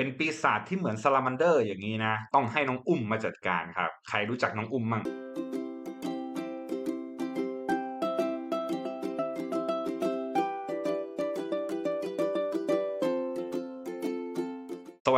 เป็นปีศาจที่เหมือนซาลามันเดอร์อย่างนี้นะ ต้องให้น้องอุ้มมาจัดการครับ ใครรู้จักน้องอุ้มมั่ง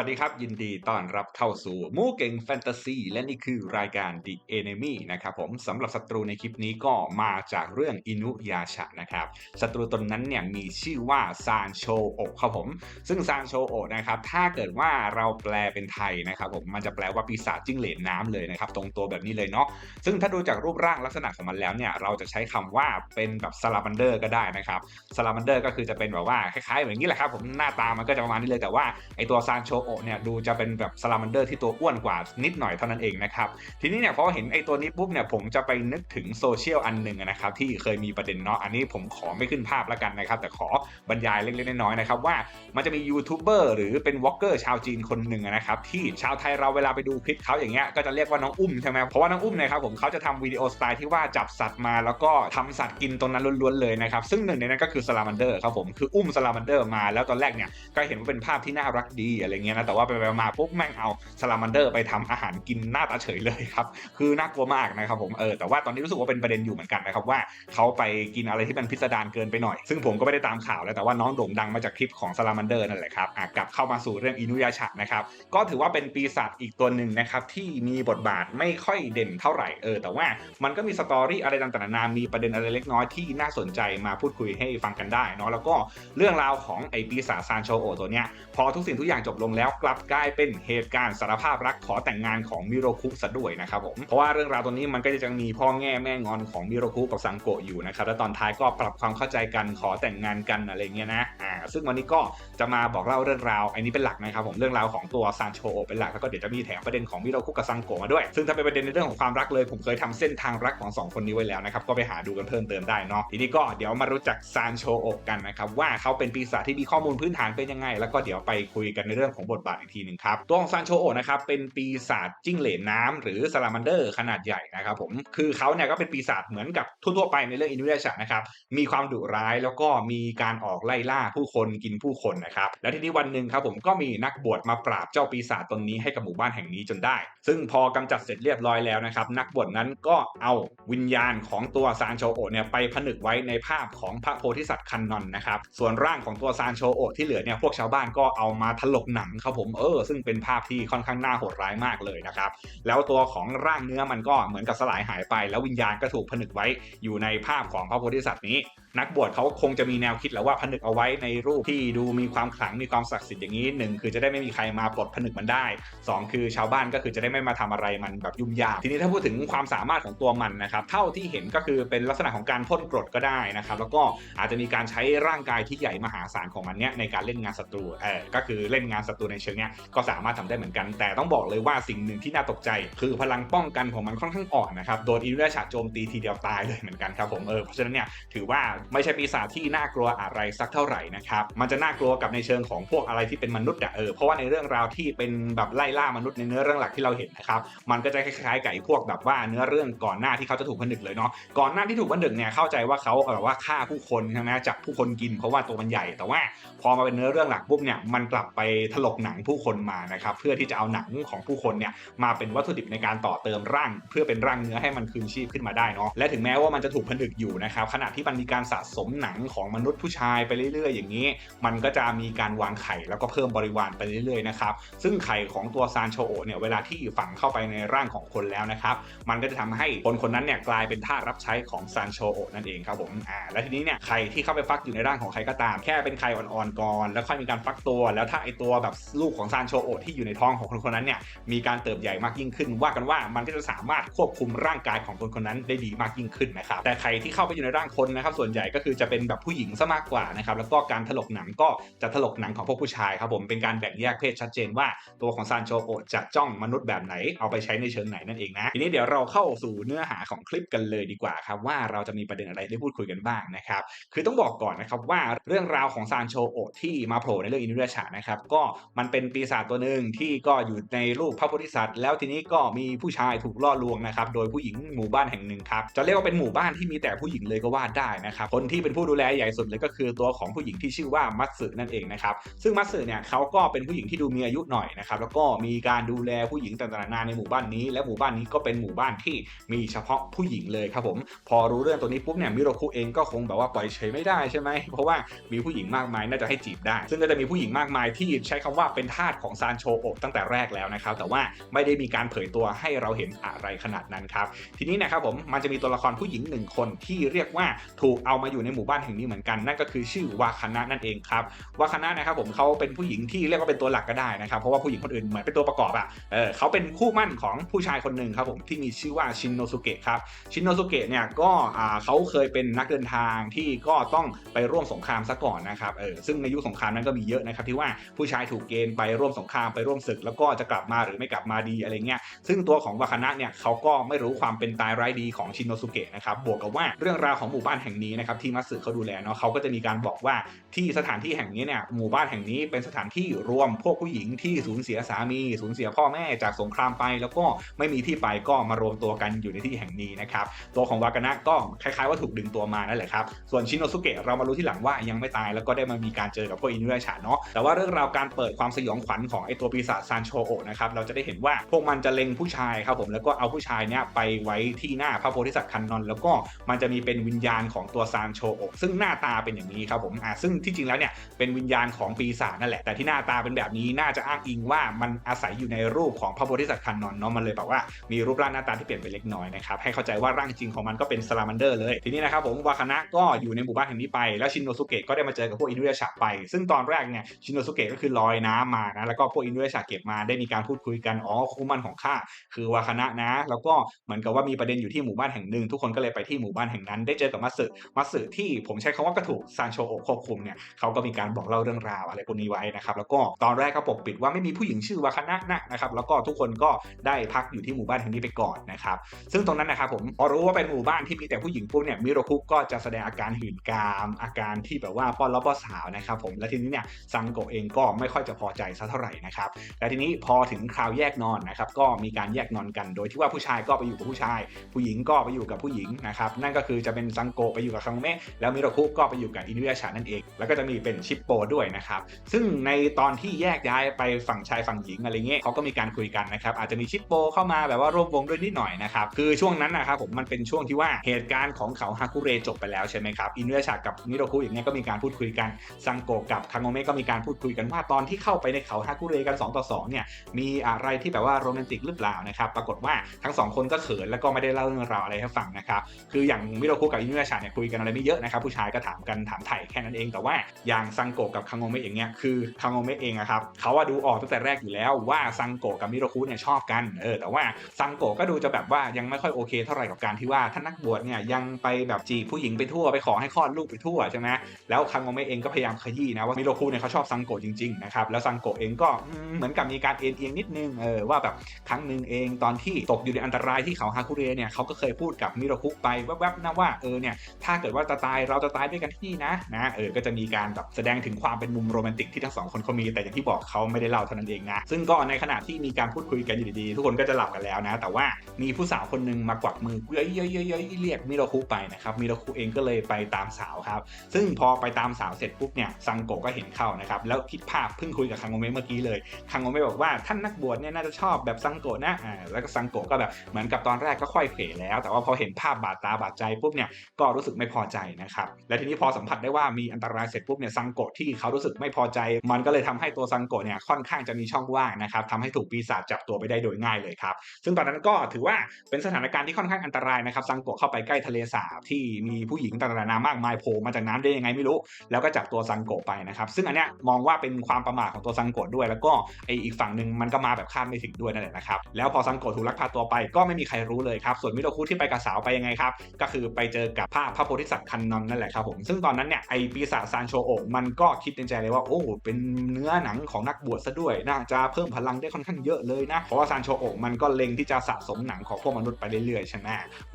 วัสดีครับ ยินดีต้อนรับเข้าสู่มูเก่งแฟนตาซีและนี่คือรายการ The Enemy นะครับผมสำหรับศัตรูในคลิปนี้ก็มาจากเรื่องอินุยาชะนะครับศัตรูตนนั้นเนี่ยมีชื่อว่าซานโชโอครับผม ซึ่งซานโชโอนะครับถ้าเกิดว่าเราแปลเป็นไทยนะครับผมมันจะแปลว่าปีศาจจิ้งเหลนน้ำเลยนะครับตรงตัวแบบนี้เลยเนาะซึ่งถ้าดูจากรูปร่างลักษณะของมันแล้วเนี่ยเราจะใช้คำว่าเป็นแบบซาลามันเดอร์ก็ได้นะครับซาลามันเดอร์ก็คือจะเป็นแบบว่าคล้ายๆเหมือนนี้แหละครับผมหน้าตามันก็จะประมาณนี้เลยแต่ว่าไอตัวซานโชโอะเนี่ยดูจะเป็นแบบซาลามันเดอร์ที่ตัวอ้วนกว่านิดหน่อยเท่านั้นเองนะครับ ทีนี้เนี่ยพอเห็นไอตัวนี้ปุ๊บเนี่ยผมจะไปนึกถึงโซเชียลอันหนึ่งนะครับที่เคยมีประเด็นเนาะอันนี้ผมขอไม่ขึ้นภาพแล้วกันนะครับ แต่ขอบรรยายเล็กๆน้อยๆนะครับว่ามันจะมียูทูบเบอร์หรือเป็นวอล์กเกอร์ชาวจีนคนหนึ่งนะครับที่ชาวไทยเราเวลาไปดูคลิปเขาอย่างเงี้ยก็จะเรียกว่าน้องอุ้มใช่ไหมเพราะว่าน้องอุ้มนี่ยครับผมเขาจะทำวิดีโอสไตล์ที่ว่าจับสัตว์มาแล้วก็ทำสัตว์กินตรงนั้นล้วนๆเลยนะครับซึ่งหนึ่งในนั้นก็คือซาลามันเดอร์ครับผมคืออุ้มซาลามันเดอร์มาแล้วตอนแรกเนี่ยก็เห็นว่าเป็นภาพที่น่ารักดีอะไรเงี้ยนะแต่ว่าไปมาปุ๊บแม่งเอาซาลามันเดอร์ไปทำอาหารกินหน้าตาเฉยเลยครับคือน่ากลัวมากนะครับผมเออแต่ว่าตอนนี้รู้สึกว่าเป็นประเด็นอยู่เหมือนกันนะครับว่าเขาไปกินอะไรที่มันพิสดารเกินไปหน่อย ซึ่งผมก็ไม่ได้ตามข่าวแล้วแต่ว่าน้องโด่งดังมาจากคลิปของซาลามันเดอร์นั่นแหละครับกลับเข้ามาสู่เรื่องอินุยาชะนะครับก็ถือว่าเป็นปีศาจอีกตัวหนึ่งนะครับที่มีบทบาทไม่ค่อยเด่นเท่าไหร่เออแต่ว่ามันก็มีสตอรี่อะไรต่างๆนานามีประเด็นอะไรเล็กน้อยที่น่าสนใจมาพูดคุยให้ฟังกันได้เนาะแล้วก็เรื่องราวของไอปีศาจซานโชโอตัวเนี้ยพอทุกสิ่งทุกอย่างจบลงแล้วกลับกลายเป็นเหตุการณ์สารภาพรักขอแต่งงานของมิโรคุซะด้วยนะครับผมเพราะว่าเรื่องราวตัวนี้มันก็จะยังมีพ่อแง่แม่งอนของมิโรคุกับซังโกะอยู่นะครับแล้วตอนท้ายก็ปรับความเข้าใจกันขอแต่งงานกันอะไรเงี้ยนะอ่าซึ่งวันนี้ก็จะมาบอกเล่าเรื่องราวอันนี้เป็นหลักนะครับผมเรื่องราวของตัวซานโชโอเป็นหลักแล้วก็เดี๋ยวจะมีแถมประเด็นของมิโรคุกับซังโกะมาด้วย ซึ่งถ้าเป็นประเด็นในเรื่องของความรักเลยผมเคยทำเส้นทางรักของสองคนนี้ไว้แล้วนะครับก็ไปหาดูกันเพิ่มเติมได้เนาะทีนี้ก็เดี๋ยวมารู้จักซานโชอะกันนะครับว่าเขาเป็นปีศาจที่มีข้อมูลพื้นฐานเป็นยังไง แล้วก็เดี๋ยวไปคุยกันในเรื่องของบทบาทอีกทีหนึ่งครับ ตัวของซานโชโอนะครับเป็นปีศาจจิ้งเหลนน้ำหรือซาลามันเดอร์ขนาดใหญ่นะครับผมคือเขาเนี่ยก็เป็นปีศาจเหมือนกับทั่วๆไปในเรื่องอินดูเดชะนะครับมีความดุร้ายแล้วก็มีการออกไล่ล่าผู้คนกินผู้คนนะครับแล้วทีนี้วันหนึ่งครับผมก็มีนักบวชมาปราบเจ้าปีศาจตนนี้ให้กับหมู่บ้านแห่งนี้จนได้ ซึ่งพอกำจัดเสร็จเรียบร้อยแล้วนะครับนักบวชนั้นก็เอาวิญญาณของตัวซานโชโอเนี่ยไปผนึกไว้ในภาพของพระโพธิสัตว์คันนอนนะครับส่วนร่างของตัวซานโชโอที่เหลือเนี่ยพวกชาวบ้านก็เอามาถลกหนังครับผมเออ ซึ่งเป็นภาพที่ค่อนข้างน่าโหดร้ายมากเลยนะครับ แล้วตัวของร่างเนื้อมันก็เหมือนกับสลายหายไป แล้ววิญญาณก็ถูกผนึกไว้อยู่ในภาพของพระโพธิสัตว์นี้นักบวชเขาคงจะมีแนวคิดแล้วว่าผนึกเอาไว้ในรูปที่ดูมีความขลังมีความศักดิ์สิทธิ์อย่างนี้หนึ่งคือจะได้ไม่มีใครมาปลดผนึกมันได้สองคือชาวบ้านก็คือจะได้ไม่มาทำอะไรมันแบบยุ่งยากทีนี้ถ้าพูดถึงความสามารถของตัวมันนะครับเท่าที่เห็นก็คือเป็นลักษณะของการพ่นกรดก็ได้นะครับแล้วก็อาจจะมีการใช้ร่างกายที่ใหญ่มหาศาลของมันเนี้ยในการเล่นงานศัตรูเออก็คือเล่นงานศัตรูในเชิงเนี้ยก็สามารถทำได้เหมือนกัน แต่ต้องบอกเลยว่าสิ่งหนึ่งที่น่าตกใจ คือพลังป้องกันของมันค่อนข้างอ่อนนะครับโดนอินเดชาโจมตีทีเดียวตายเลยเหมือนกันครับผมเออเพราะฉะนั้นเนี่ยถือว่าไม่ใช่ปีศาจที่น่ากลัวอะไรสักเท่าไหร่นะครับ มันจะน่ากลัวกับในเชิงของพวกอะไรที่เป็นมนุษย์อะเออเพราะว่าในเรื่องราวที่เป็นแบบไล่ล่ามนุษย์ในเนื้อเรื่องหลักที่เราเห็นนะครับมันก็จะคล้ายๆกับไอ้พวกแบบว่าเนื้อเรื่องก่อนหน้าที่เขาจะถูกผนึกเลยเนาะก่อนหน้าที่ถูกผนึกเนี่ยเข้าใจว่าเขาแบบว่าฆ่าผู้คนใช่ไหมจับผู้คนกินเพราะว่าตัวมันใหญ่ แต่ว่าพอมาเป็นเนื้อเรื่องหลักปุ๊บเนี่ยมันกลับไปถลกหนังผู้คนมานะครับเพื่อที่จะเอาหนังของผู้คนเนี่ยมาเป็นวัตถุดิบในการต่อเติมร่าง เพื่อเป็นร่างเนื้อให้มันคืนชีพขึ้นมาได้เนาะและถึงแม้ว่ามันจะถูกผนึกอยู่นะครับขณะที่มันมีการสะสมหนังของมนุษย์ผู้ชายไปเรื่อยๆ อย่างนี้ มันก็จะมีการวางไข่แล้วก็เพิ่มบริวารไปเรื่อยๆนะครับซึ่งไข่ของตัวซานโชโอเนี่ยเวลาที่ฝังเข้าไปในร่างของคนแล้วนะครับมันก็จะทำให้คนคนนั้นเนี่ยกลายเป็นทาสรับใช้ของซานโชโอนั่นเองครับผมอ่าและทีนี้เนี่ยไข่ที่เข้าไปฟักอยู่ในร่างของใครก็ตาม แค่เป็นไข่อ่อนๆก่อน แล้วค่อยมีการฟักตัว แล้วถ้าไอตัวแบบลูกของซานโชโอที่อยู่ในท้องของคนคนนั้นเนี่ยมีการเติบใหญ่มากยิ่งขึ้น ว่ากันว่ามันก็จะสามารถควบคุมร่างกายของคนคนนั้นได้ดีมากยิ่งขึ้นนะครับแต่ไข่ที่เข้าไปอยู่ในร่างคนนะครับส่วนใหญ่ก็คือจะเป็นแบบผู้หญิงซะมากกว่านะครับแล้วก็การถลกหนังก็จะถลกหนังของพวกผู้ชายครับผมเป็นการแบ่งแยกเพศชัดเจนว่าตัวของซานโชโอจะจ้องมนุษย์แบบไหนเอาไปใช้ในเชิงไหนนั่นเองนะทีนี้เดี๋ยวเราเข้าสู่เนื้อหาของคลิปกันเลยดีกว่าครับว่าเราจะมีประเด็นอะไรได้พูดคุยกันบ้างนะครับคือต้องบอกก่อนนะครับว่าเรื่องราวของซานโชโอที่มาโผล่ในเรื่องอินุเดชะนะครับก็มันเป็นปีศาจตัวหนึ่งที่ก็อยู่ในรูปพระโพธิสัตว์ แล้วทีนี้ก็มีผู้ชายถูกล่อลวงนะครับโดยผู้หญิงหมู่บ้านแห่งหนึ่งครับจะเรียกว่าเป็นหมู่บ้านที่มีแต่ผู้หญิงเลยก็ว่าได้นะครับคนที่เป็นผู้ดูแลใหญ่สุดเลยก็คือตัวของผู้หญิงที่ชื่อว่ามัตสึนั่นเองนะครับซึ่งมัตสึเนี่ยเขาก็เป็นผู้หญิงที่ดูมีอายุหน่อยนะครับแล้วก็มีการดูแลผู้หญิงต่างๆนานาในหมู่บ้านนี้ และหมู่บ้านนี้ก็เป็นหมู่บ้านที่มีเฉพาะผู้หญิงเลยครับผมพอรู้เรื่องตัวนี้ปุ๊บเนี่ยมิโรคุเองก็คงแบบว่าปล่อยเฉยไม่ได้ใช่ไหมเพราะว่ามีผู้หญิงมากมายน่าจะให้จีบได้ ซึ่งก็จะมีผู้หญิงมากมายที่ใช้คำว่าเป็นทาสของซานโชโอะตั้งแต่แรกแล้วนะครับแต่ว่าไม่ได้มีการเผยตัวให้เราเห็นอะไรขนาดนั้นครับทีนี้นะครับผมมันจะมีตัวละครผู้หญิงหนึ่งคนที่เรียกว่าถูกเอามาอยู่ในหมู่บ้านแห่งนี้เหมือนกัน นั่นก็คือชื่อวาคานะนั่นเองครับวาคานะนะครับผมเขาเป็นผู้หญิงที่เรียกว่าเป็นตัวหลักก็ได้นะครับเพราะว่าผู้หญิงคนอื่นเหมือนเป็นตัวประกอบอะเออเขาเป็นคู่มั่นของผู้ชายคนหนึ่งครับผมที่มีชื่อว่าชินโนสุเกะครับชินโนสุเกะเนี่ยก็อ่าเขาเคยเป็นนักเดินทางที่ก็ต้องไปร่วมสงครามซะก่อนนะครับเออซึ่งในยุคสงครามนั้นก็มีเยอะนะครับที่ว่าผู้ชายถูกเกณฑ์ไปร่วมสงครามไปร่วมศึก แล้วก็จะกลับมาหรือไม่กลับมาดีอะไรเงี้ยซึ่งตัวของวาคานะเนี่ยเขาก็ไม่รู้ความเป็นตายร้ายดีของชินโนสุเกะนะครับบวกกับว่าเรื่องราวของหมู่บ้านแห่งนี้นะครับที่มัตสึเขาดูแลเนาะเขาก็จะมีการบอกว่าที่สถานที่แห่งนี้เนี่ยหมู่บ้านแห่งนี้เป็นสถานที่รวมพวกผู้หญิงที่สูญเสียสามีสูญเสียพ่อแม่จากสงครามไป แล้วก็ไม่มีที่ไปก็มารวมตัวกันอยู่ในที่แห่งนี้นะครับตัวของวากานะก็คล้ายๆว่าถูกดึงตัวมานั่นแหละครับส่วนชินโนสุเกะเรามารู้ที่หลังว่ายังไม่ตายแล้วก็ได้มามีการเจอกับพวกอินุยาชาเนาะแต่ว่าเรื่องราวการเปิดความสยองขวัญของไอตัวปีศาจซานโชโอะนะครับเราจะได้เห็นว่าพวกมันจะเล็งผู้ชายครับผมแล้วก็เอาผู้ชายเนี่ยไปไว้ที่หน้าพระโพธิสัตว์คันนอน แล้วก็มันจะมีเป็นวิญญาณของตัวซานโชโอะซึ่งหน้าตาเป็นอย่างนี้ครับผมอ่าซึ่งที่จริงแล้วเนี่ยเป็นวิญญาณของปีศาจนั่นแหละแต่ที่หน้าตาเป็นแบบนี้น่าจะอ้างอิงว่ามันอาศัยอยู่ในรูปของพระโพธิสัตว์คันนอนเนาะมันเลยแบบว่ามีรูปร่างหน้าตาที่เปลี่ยนไปเล็กน้อยนะครับให้เข้าใจว่าร่างจริงของมันก็เป็นสลามันเดอร์เลยทีนี้นะครับผมวาคานะก็อยู่ในหมู่บ้านแห่งนี้ไป แล้วชินโนสุเกะก็ได้มาเจอกับพวกอินุยาชาไป ซึ่งตอนแรกเนี่ยชินโนสุเกะก็คือลอยน้ำมานะแล้วก็พวกอินุยาชาเก็บมาได้มีการพูดคุยกันอ๋อคู่มันของข้าคือวาคานะนะ แล้วก็เหมือนกับว่ามีประเด็นอยู่ที่หมู่บ้านแห่งหนึ่งทุกคนก็เลยไปที่หมู่บ้านแห่งนั้นได้เจอกับมัสึมัตสึที่ผมใช้คำว่ากระถูกซานโชโอควบคุมเนี่ยเขาก็มีการบอกเล่าเรื่องราวอะไรพวกนี้ไว้นะครับแล้วก็ตอนแรกก็ปกปิดว่าไม่มีผู้หญิงชื่อวาคานะนะนะครับแล้วก็ทุกคนก็ได้พักอยู่ที่หมู่บ้านแห่งนี้ไปก่อนนะครับซึ่งตรงนั้นนะครับผมพอรู้ว่าเป็นหมู่บ้านที่มีแต่ผู้หญิงปุ๊บเนี่ยมิโรคุก็จะแสดงอาการหื่นกาม อาการที่แบบว่าป้อนล้อป้อนสาวนะครับผมและทีนี้เนี่ยซังโกเองก็ไม่ค่อยจะพอใจสักเท่าไหร่นะครับและทีนี้พอถึงคราวแยกนอนนะครับก็มีการแยกนอนกัน โดยที่ว่าผู้ชายก็ไปอยู่กับผู้ชาย ผู้หญิงก็ไปอยู่กับผู้หญิงนะครับนั่นก็คือจะเป็นซังโกไปอยู่กับคังเมะแล้วมิโรคุก็ไปอยู่กับอินุยาชานั่นเอง แล้วก็จะมีเป็นชิปโปด้วยนะครับซึ่งในตอนที่แยกย้ายไปฝั่งชายฝั่งหญิงอะไรเงี้ยเขาก็มีการคุยกันนะครับอาจจะมีชิปโปเข้ามาแบบว่าร่วมวงด้วยนิดหน่อยนะครับคือช่วงนั้นนะครับผมมันเป็นช่วงที่ว่าเหตุการณ์ของเขาฮาคุเรจบไปแล้วใช่ไหมครับอินุยาชากับมิโรคุอย่างเงี้ยก็มีการพูดคุยกันซังโกะกับคังโมเมะก็มีการพูดคุยกันว่าตอนที่เข้าไปในเขาฮาคุเรกัน2ต่อ2เนี่ยมีอะไรที่แบบว่าโรแมนติกหรือเปล่านะครับปรากฏว่าทั้งสองคนก็เขินแล้วก็ไม่ได้เล่าเรื่องราวอะไรให้ฟังนะครับคืออย่างมิโรคุกับอินุยาชาเนี่ยคุยกันอะไรไม่เยอะนะครับผู้ชายก็ถามกันถามไถ่แค่นั้นเอง แต่ว่าอย่างซังโกะกับคังโมเมะอย่างเงี้ยคือคังโมเมะเองอะครับเขาว่าดูออกตั้งแต่แรกอยู่แล้วว่าซังโกะกับมิโรคุเนี่ยชอบกันเออแต่ว่าซังโกะก็ดูจะแบบว่ายังไม่ค่อยโอเคเท่าไหร่กับการที่ว่าท่านนักบวชเนี่ยยังไปแบบจีบผู้หญิงไปทั่วไปขอให้คลอดลูกไปทั่วใช่ไหมแล้วคังโมเมะเองก็พยายามขยี้นะว่ามิโรคุเนี่ยเขาชอบซังโกะจริงๆนะครับแล้วซังโกะเองก็เหมือนกับมีการเอ็นเอียงนิดนึงเออว่าแบบครั้งหนึ่งเองตอนที่ตกอยู่ในอันตรายที่เขาฮาคุเรเนี่ยเขาก็เคยพูดกับมิโรคุไปแวบๆนะว่าเออเนี่ยถ้าเกิดว่าจะตายเราจะตายด้วยกันที่นี่นะนะเออก็จะมีการแบบแสดงถึงความเป็นมุมโรแมนติกที่ทั้งสองคนเขามีแต่อย่างที่บอกเขาไม่ได้เล่าเท่านั้นเองนะซึ่งก็ในขณะที่มีการพูดคุยกันอยู่ดีๆทุกคนก็จะหลับกันแล้วนะ แต่ว่ามีผู้สาวคนหนึงมากวักมือเย้ยๆๆๆเรียกมิโรคุไปนะครับมิโรคุเองก็เลยไปตามสาวครับซึ่งพอไปตามสาวเสร็จปุ๊บเนี่ยซังโกก็เห็นเข้านะครับแล้วคิดภาพเพิ่งคุยกับคังโงเมะเมื่อกี้เลยคังโงเมะบอกว่าท่านนักบวชเนี่ยน่าจะชอบแบบซังโกนะอ่าแล้วก็ซังโกก็แบบเหมือนกับตอนแรกก็ค่อยเขวแล้ว แต่ว่าพอเห็นภาพบาดตาบาดใจปุ๊บเนี่ยก็รู้สึกไม่พอใจนะครับ และทีนี้พอสัมผัสได้ว่ามีอันตรายเสร็จปุ๊บเนี่ยซังโกะที่เขารู้สึกไม่พอใจ มันก็เลยทำให้ตัวซังโกะเนี่ยค่อนข้างจะมีช่องว่างนะครับทำให้ถูกปีศาจจับตัวไปได้โดยง่ายเลยครับ ซึ่งตอนนั้นก็ถือว่าเป็นสถานการณ์ที่ค่อนข้างอันตรายนะครับซังโกะเข้าไปใกล้ทะเลสาบที่มีผู้หญิงต่างๆนามากมายโผล่มาจากน้ำได้ยังไงไม่รู้ แล้วก็จับตัวซังโกะไปนะครับ ซึ่งอันเนี้ยมองว่าเป็นความประมาทของตัวซังโกะด้วย แล้วก็ไออีกฝั่งหนึ่งมันก็มาแบบคาดไม่ถึงด้วยนั่นแหละนะครับแล้วพอซังโกะถูกลักพาตัวไปก็ไม่มีใครรู้เลยครับส่วนมิโรคุที่ไปกับสาวไปยังไงครับก็คือไปเจอกับภาพพระโพธิสัตว์คันนอนนั่นแหละครับผม ซึ่งตอนนั้นเนี่ยไอปีศาจซานโชโอมันก็คิดในใจเลยว่าโอ้เป็นเนื้อหนังของนักบวชซะด้วยน่าจะเพิ่มพลังได้ค่อนข้างเยอะเลยนะ เพราะว่าซานโชโอมันก็เล็งที่จะสะสมหนังของพวกมนุษย์ไปเรื่อยๆใช่ไหม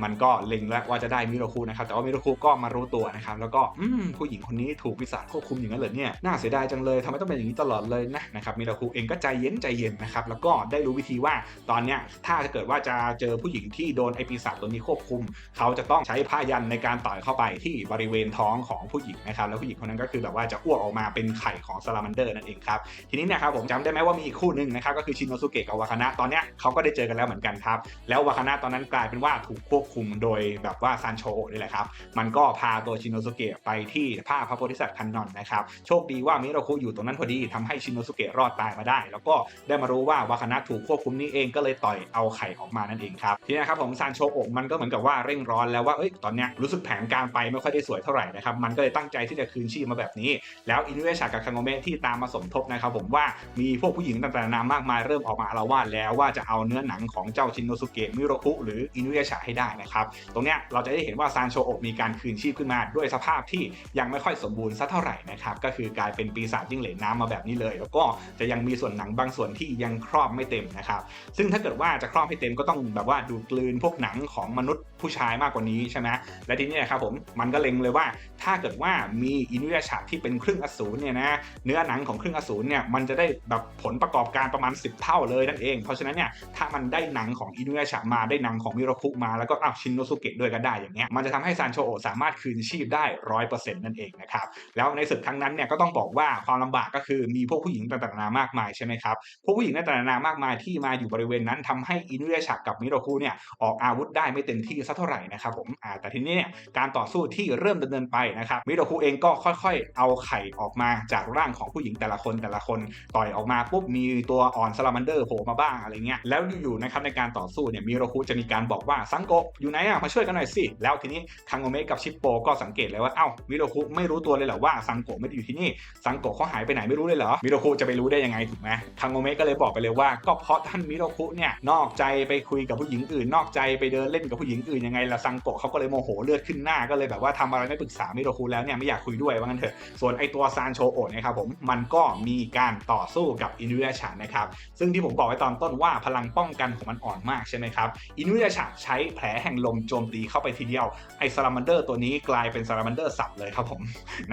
มันก็เล็งแล้วว่าจะได้มิโรคุนะครับ แต่ว่ามิโรคุก็มารู้ตัวนะครับแล้วก็อืมผู้หญิงคนนี้ถูกปีศาจควบคุมอย่างนั้นเหรอเนี่ยน่าเสียดายจังเลยทำไมต้องเป็นอย่างนี้ตลอดเลยนะนะครับมิโรคุเองก็ใจเย็นใจเย็นนะครับแล้วก็ได้รู้วิธีว่าตอนเนี้ยถ้าจะเกิดว่าจะเจอผู้หญิงที่โดนไอปีศาจตัวนี้ควบคุม เขาจะต้องใช้ผ้ายันในการต่อยเข้าไปที่บริเวณท้องของผู้หญิงนะครับแล้วผู้หญิงคนนั้นก็คือแบบว่าจะอ้วกออกมาเป็นไข่ของซาลามันเดอร์นั่นเองครับทีนี้นะครับผมจำได้ไหมว่ามีอีกคู่หนึ่งนะครับก็คือชินโนสุเกะกับวาคานะตอนเนี้ยเขาก็ได้เจอกันแล้วเหมือนกันครับแล้ววาคานะตอนนั้นกลายเป็นว่าถูกควบคุมโดยแบบว่าซานโชโอะนี่แหละครับมันก็พาตัวชินโนสุเกะไปที่ผ้าพระโพธิสัตว์คันนอนนะครับโชคดีว่ามิโรคุอยู่ตรงนั้นพอดีทำให้ชินโนสุเกะรอดตายมาได้ แล้วก็ได้มารู้ว่าวาคานะถูกควบคุมนี่เองก็เลยต่อยเอาไข่ออกมานั่นเองครับทีนี้นะครับผมซานโชอะมันก็เหมือนกับว่าเร่งร้อนแล้วว่าเอ้ยตอนเนี้ยรู้สึกแผนการไปไม่ค่อยได้สวยเท่าไหร่นะครับมันก็เลยตั้งใจที่จะคืนชีพมาแบบนี้ แล้วอินเอชากับคังโงเมะที่ตามมาสมทบนะครับผมว่ามีพวกผู้หญิงต่างๆนามากมายเริ่มออกมาอาละวาดแล้วว่าจะเอาเนื้อหนังของเจ้าชินโนสุเกะมิโรคุหรืออินเอชาให้ได้นะครับตรงเนี้ยเราจะได้เห็นว่าซานโชโอะมีการคืนชีพขึ้นมาด้วยสภาพที่ยังไม่ค่อยสมบูรณ์สักเท่าไหร่นะครับก็คือกลายเป็นปีศาจจิ้งเหลนน้ำมาแบบนี้เลย แล้วก็จะยังมีส่วนหนังบางส่วนที่ยังครอบไม่เต็มนะครับซึ่งถ้าเกิดว่าจะครอบให้เต็มก็ต้องแบบว่าดูดกลืนพวกหนังของมนุษย์ผู้ชายมากกว่านี้ใช่ไหมและทีนี้นะครับผมมันก็เล็งเลยว่า ถ้าเกิดว่ามีอินุยาชาที่เป็นครึ่งอสูรเนี่ยนะเนื้อหนังของครึ่งอสูรเนี่ยมันจะได้แบบผลประกอบการประมาณ 10 เท่าเลยนั่นเอง เพราะฉะนั้นเนี่ยถ้ามันได้หนังของอินุยาชามาได้หนังของมิโรคุมาแล้วก็อ้าวชินโนสุเกะด้วยก็ได้อย่างเงี้ยมันจะทำให้ซานโชโอสามารถคืนชีพได้ร้อยเปอร์เซ็นต์นั่นเองนะครับแล้วในศึกครั้งนั้นเนี่ยก็ต้องบอกว่าความลำบากก็คือมีพวกผู้หญิงต่างๆนามากมายใช่ไหมครับพวกผู้หญิงต่างๆนามากมายที่มาอยู่บริเวณนั้นทำให้อินุยาชากับมิโรคุเนี่ยออกอาวุธได้ไม่เต็มที่สักเท่าไหร่นะครับผมแต่ทีนี้เนี่ยการต่อสู้ที่เริ่มดำเนินไปนะครับมิโรคุเองก็ค่อยๆ เอาไข่ออกมาจากร่างของผู้หญิงแต่ละคนแต่ละคนต่อยออกมาปุ๊บมีตัวอ่อนซาลามันเดอร์โผล่มาบ้างอะไรเงี้ยแล้วอยู่ๆนะครับในการต่อสู้เนี่ยมิโรคุจะมีการบอกว่าซังโกะอยู่ไหนอะมาช่วยกันหน่อยสิแล้วทีนี้คังโงเมะกับชิปโปก็สังเกตเลยว่าเอ้ามิโรคุไม่รู้ตัวเลยเหรอว่าซังโกะไม่ได้อยู่ที่นี่ซังโกะเขาหายไปไหนไม่รู้เลยเหรอมิโรคุจะไปรู้ได้ยังไงถูกไหมคังโงเมะก็เลยบอกไปเลยว่าก็เพราะท่านมิโรคุเนี่ยนอกใจไปคุยกับผู้หญิงอื่น นอกใจไปเดินเล่นกับผู้หญิงอื่นยังไงละซังโกเขาก็เลยโมโหเลือดขึ้นหน้าก็เลยแบบว่าทำอะไรไม่ปรึกษามิโรคุแล้วเนี่ยไม่อยากคุยด้วยว่างั้นเถอะส่วนไอตัวซานโชโอะเนะครับผมมันก็มีการต่อสู้กับอินุยาชะนะครับซึ่งที่ผมบอกไว้ตอนต้นว่าพลังป้องกันของมันอ่อนมากใช่ไหมครับอินุยาชะใช้แผลแห่งลมโจมตีเข้าไปทีเดียวไอซาลามันเดอร์ตัวนี้กลายเป็นซาลามันเดอร์สับเลยครับผม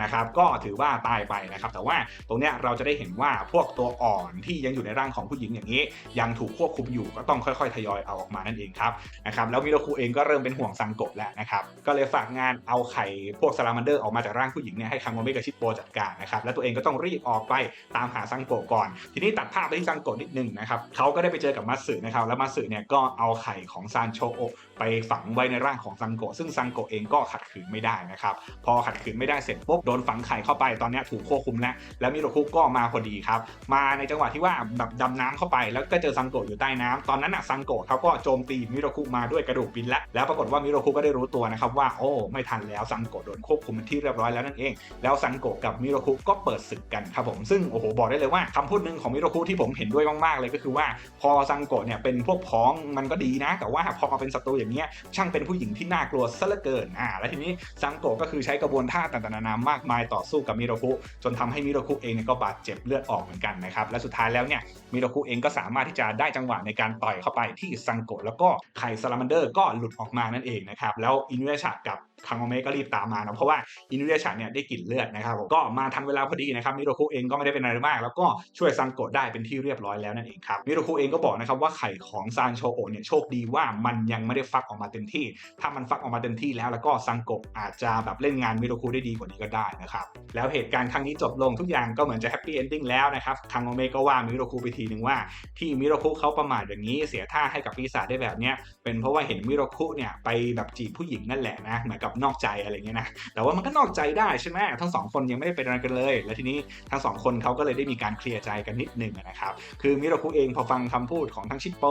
นะครับก็ถือว่าตายไปนะครับแต่ว่าตรงเนี้ยเราจะได้เห็นว่าพวกตัวอ่อนที่ยังอยู่ในร่างของผู้หญิงอย่างนี้ ยังถูกควบคุมอยู่ก็ต้องค่อยๆ ทยอยเอาออกมานั่นเองครับนะครับแล้วมิโรคุเองก็เริ่มเป็นห่วงซังโกะแล้วนะครับก็เลยฝากงานเอาไข่พวกซาลามันเดอร์ออกมาจากร่างผู้หญิงเนี่ยให้คังโมเมกับชิปโปจัดการนะครับแล้วตัวเองก็ต้องรีบออกไปตามหาซังโกะก่อน ทีนี้ตัดภาพไปที่ซังโกะนิดนึงนะครับเขาก็ได้ไปเจอกับมัตสึนะครับแล้วมัตสึเนี่ยก็เอาไข่ของซานโชโอไปฝังไว้ในร่างของซังโกะซึ่งซังโกะเองก็ขัดขืนไม่ได้นะครับพอขัดขืนไม่ได้เสร็จปุ๊บโดนฝังไข่เข้าไปตอนนี้ถูกควบคุมแล้วแล้วมิโรคุก็มาพอดีครับมาในจังหวะที่ว่าแบบดำน้ำเข้าไป แล้วก็เจอซังโกะอยู่ใต้น้ำตอนนั้นอะซังโกะเขาก็โจมตีมิโรคุมาด้วยกระดูกบินแล้วแล้วปรากฏว่ามิโรคุก็ได้รู้ตัวนะครับว่าโอ้ไม่ทันแล้วซังโกะโดนควบคุมเป็นที่เรียบร้อยแล้วนั่นเอง แล้วซังโกะกับมิโรคุก็เปิดศึกกันครับผมซึ่งโอ้โหบอกได้เลยว่าคำพูดหนึ่งของมิโรคุที่ผมเห็นด้วยมากๆเลยก็คือว่าพอซังโกะเนี่ยเป็นพวกพ้องมันก็ดีนะ แต่ว่าพอมาเป็นศัตรูอย่างเงี้ยช่างเป็นผู้หญิงที่น่ากลัวซะเหลือเกินอ่าแล้วทีนี้ซังโกะก็คือใช้กระบวนท่าต่างๆนานามากมายต่อสู้กับมิโรคุจนทำให้มิโรคุเองเนี่ยก็บาดเจ็บเลือดออกเหมือนกันนะครับและสุดท้ายแล้วเนี่ยมิโรคุเองก็สามารถที่จะได้จังหวะในการต่อยเข้าไปที่ซังโกะแล้วก็ไข่ซาลามันเดอร์ก็หลุดออกมานั่นเองนะครับแล้วอินุยาชะกับ คังโมเมก็รีบตามมานะเพราะว่าอินุเดชะเนี่ยได้กลิ่นเลือดนะครับก็มาทันเวลาพอดีนะครับมิโรคุเองก็ไม่ได้เป็นอะไรมาก แล้วก็ช่วยซังโกะได้เป็นที่เรียบร้อยแล้วนั่นเองครับมิโรคุเองก็บอกนะครับว่าไข่ของซานโชโอเนี่ยโชคดีว่ามันยังไม่ได้ฟักออกมาเต็มที่ ถ้ามันฟักออกมาเต็มที่แล้วแล้วก็ซังโกะอาจจะแบบเล่นงานมิโรคุได้ดีกว่านี้ก็ได้นะครับแล้วเหตุการณ์ครั้งนี้จบลงทุกอย่างก็เหมือนจะแฮปปี้เอนดิ้งแล้วนะครับคังโมเมก็ว่ามิโรคุไปทีหนึ่งว่าที่มิโรคุเขาประมาทอย่างนี้เสียท่าให้กับปีศาจได้แบบเนี้ยเป็นเพราะว่าเห็นมิโรคุเนี่ยไปแบบจีบผู้หญิงนั่นแหละนะเหมือนกับนอกใจอะไรเงี้ยนะแต่ว่ามันก็นอกใจได้ใช่ไหมทั้งสองคนยังไม่ได้เป็นอะไรกันเลย และทีนี้ทั้งสองคนเขาก็เลยได้มีการเคลียร์ใจกันนิดนึงนะครับคือมิโรคุเองพอฟังคำพูดของทั้งชิปโป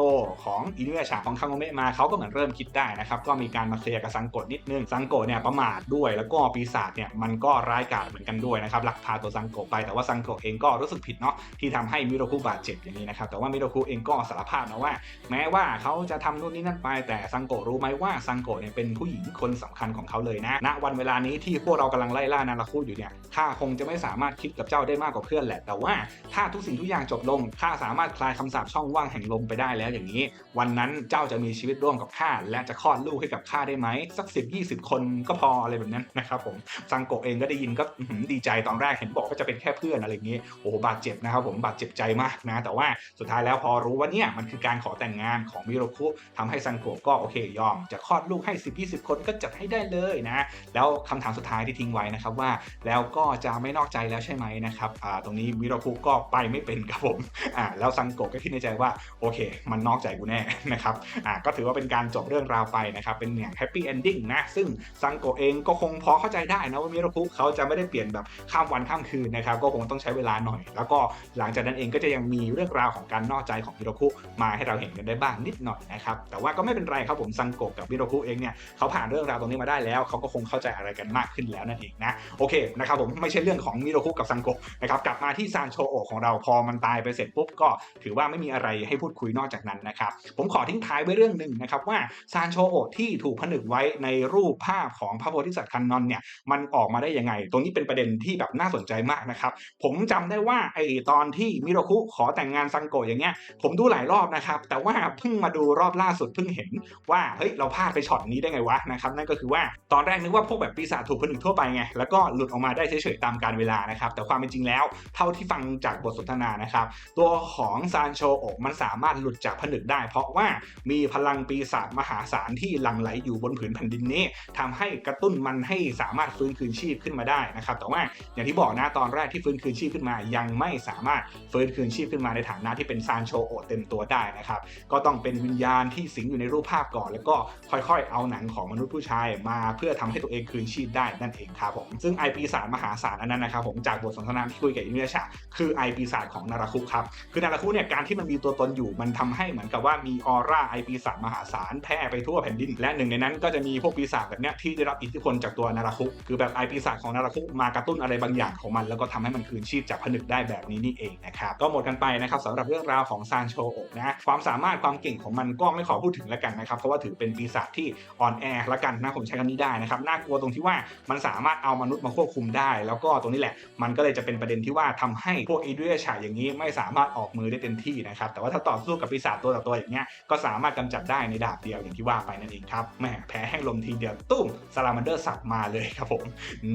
ของอินุยาชาของคังโงเมะมาเขาก็เหมือนเริ่มคิดได้นะครับก็มีการมาเคลียร์กับซังโกะนิดนึงซังโกะเนี่ยประมาทด้วย แล้วก็ปีศาจเนี่ยมันก็ร้ายกาจเหมือนกันด้วยนะครับลักพาตัวซังโกะไปแต่ว่าซังโกะเองก็รู้สึกผิดเนาะที่ทำให้มิโรคุบาดเจ็บอย่างนี้นะครับแต่ว่ามิโรคุเองก็สารภาพนะว่า แม้ว่าเขาจะทำนู่นนี่นั่นไปแต่ซังโกะรู้ไหมว่าซังโกะเนี่ยเป็นผู้หญิงคนสำคัญของเขาเลยนะณวันเวลานี้ที่พวกเรากำลังไล่ล่านาราคุอยู่เนี่ยข้าคงจะไม่สามารถคิดกับเจ้าได้มากกว่าเพื่อนแหละ แต่ว่าถ้าทุกสิ่งทุกอย่างจบลงข้าสามารถคลายคำสาปช่องว่างแห่งลมไปได้แล้วอย่างนี้ วันนั้นเจ้าจะมีชีวิตร่วมกับข้าและจะคลอดลูกให้กับข้าได้ไหมสักสิบยี่สิบคนก็พออะไรแบบนั้นนะครับผมซังโกะเองก็ได้ยินก็ดีใจตอนแรกเห็นบอกว่าจะเป็นแค่เพื่อนอะไรอย่างนี้โอ้โหบาดเจ็บนะครับผมบาดเจ็บใจมากนะ แต่ว่าสุดท้ายแล้วพอรู้ว่าเนี่ยมันคือการขอแต่งงานของมิโรคุทำให้ซังโกะก็โอเคยอมจะคลอดลูกให้10 20คนก็จัดให้ได้เลยเลยนะแล้วคำถามสุดท้ายที่ทิ้งไว้นะครับว่าแล้วก็จะไม่นอกใจแล้วใช่ไหมนะครับอ่าตรงนี้มิโรคุก็ไปไม่เป็นครับผมอ่าแล้วซังโกะก็คิดในใจว่าโอเค มันนอกใจกูแน่นะครับอ่าก็ถือว่าเป็นการจบเรื่องราวไปนะครับเป็นอย่างแฮปปี้เอนดิ้งนะซึ่งซังโกะเองก็คงพอเข้าใจได้นะว่ามิโรคุเขาจะไม่ได้เปลี่ยนแบบข้ามวันข้ามคืนนะครับก็คงต้องใช้เวลาหน่อย แล้วก็หลังจากนั้นเองก็จะยังมีเรื่องราวของการนอกใจของมิโรคุมาให้เราเห็นกันได้บ้างนิดหน่อยนะครับแต่ว่าก็ไม่เป็นไรครับผมซังโกะกับมิโรคุเองเนี่ยเขาผ่านเรื่องราวตรงนี้มาได้แล้วเขาก็คงเข้าใจอะไรกันมากขึ้นแล้วนั่นเองนะโอเคนะครับผมไม่ใช่เรื่องของมิโรคุกับซังโกนะครับกลับมาที่ซานโชโอของเราพอมันตายไปเสร็จปุ๊บก็ถือว่าไม่มีอะไรให้พูดคุยนอกจากนั้นนะครับผมขอทิ้งท้ายไว้เรื่องหนึ่งนะครับว่าซานโชโอที่ถูกผนึกไว้ในรูปภาพของพระโพธิสัตว์คันนอนเนี่ยมันออกมาได้ยังไง ตรงนี้เป็นประเด็นที่แบบน่าสนใจมากนะครับผมจำได้ว่าไอตอนที่มิโรคุขอแต่งงานซังโกอย่างเงี้ยผมดูหลายรอบนะครับแต่ว่าเพิ่งมาดูรอบล่าสุดเพิ่งเห็นว่าเฮ้ยเราพลาดไปช็อตนี้ได้ไงวะนะครับนั่นก็คือว่าตอนแรกนึกว่าพวกแบบปีศาจถูกผนึกทั่วไปไง แล้วก็หลุดออกมาได้เฉยๆตามการเวลานะครับ แต่ความเป็นจริงแล้ว เท่าที่ฟังจากบทสนทนานะครับ ตัวของซานโชโอะมันสามารถหลุดจากผนึกได้ เพราะว่ามีพลังปีศาจมหาศาลที่หลั่งไหลอยู่บนผืนแผ่นดินนี้ทำให้กระตุ้นมันให้สามารถฟื้นคืนชีพขึ้นมาได้นะครับ แต่ว่าอย่างที่บอกนะตอนแรกที่ฟื้นคืนชีพขึ้นมา ยังไม่สามารถฟื้นคืนชีพขึ้นมาในฐานะที่เป็นซานโชโอเต็มตัวได้นะครับ ก็ต้องเป็นวิญญาณที่สิงอยู่ในรูปภาพก่อน แล้วก็ค่อยๆ เอาหนังของมนุษย์ผู้ชายมาเพื่อทำให้ตัวเองคืนชีพได้นั่นเองครับผมซึ่งไอปีศาจมหาศาลอันนั้นนะครับผมจากบทสนทนาที่คุยกับอินุยาชะคือไอปีศาจของนาราคุครับคือนาราคุเนี่ยการที่มันมีตัวตนอยู่มันทำให้เหมือนกับว่ามีออร่าไอปีศาจมหาศาลแพร่ไปทั่วแผ่นดิน และหนึ่งในนั้นก็จะมีพวกปีศาจแบบเนี้ยที่ได้รับอิทธิพลจากตัวนาราคุคือแบบไอปีศาจของนาราคุมากระตุ้นอะไรบางอย่างของมัน แล้วก็ทำให้มันคืนชีพจากผนึกได้แบบนี้นี่เองนะครับก็หมดกันไปนะครับสำหรับเรื่องราวของซานโชโอะนะความสามารถความเก่งของมันก็ไม่ขอพูดถึงแล้วกันนะครับเพราะว่าถือเป็นปีศาจที่อ่อนแอละกันนะผมใช้คำนี้ได้นะครับน่ากลัวตรงที่ว่ามันสามารถเอามนุษย์มาควบคุมได้ แล้วก็ตรงนี้แหละ มันก็เลยจะเป็นประเด็นที่ว่าทำให้พวกอีด้วยฉาอย่างนี้ไม่สามารถออกมือได้เต็มที่นะครับแต่ว่าถ้าต่อสู้กับปีศาจตัวต่อตัวอย่างเงี้ยก็สามารถกำจัดได้ในดาบเดียวอย่างที่ว่าไปนั่นเองครับแหมแพ้แห้งลมทีเดียวตุ้มซาลามันเดอร์สับมาเลยครับผม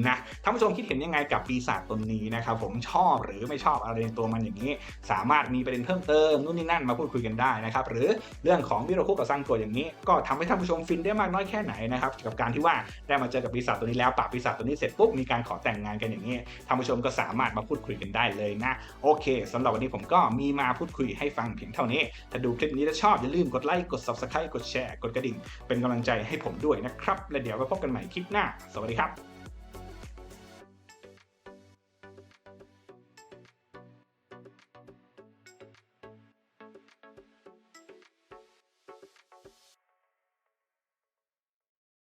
นะท่านผู้ชมคิดเห็นยังไงกับปีศาจตนนี้นะครับผมชอบหรือไม่ชอบอะไรในตัวมันอย่างนี้ สามารถมีประเด็นเพิ่มเติมนู่นนี่นั่นมาพูดคุยกันได้นะครับหรือเรื่องของมิโรคุกับซังโกะอย่างนี้ ก็ทำให้ท่านผู้ชมฟินได้มากน้อยแค่ไหนนะครับกับการที่ว่าได้มาเจอกับปีศาจตัวนี้แล้วปราบปีศาจตัวนี้เสร็จปุ๊บมีการขอแต่งงานกันอย่างนี้ท่านผู้ชมก็สามารถมาพูดคุยกันได้เลยนะ โอเคสำหรับวันนี้ผมก็มีมาพูดคุยให้ฟังเพียงเท่านี้ ถ้าดูคลิปนี้แล้วชอบอย่าลืมกดไลค์กด subscribe กดแชร์กดกระดิ่ง เป็นกำลังใจให้ผมด้วยนะครับ และเดี๋ยวไปพบกันใหม่คลิปหน้า สวัสดีครับ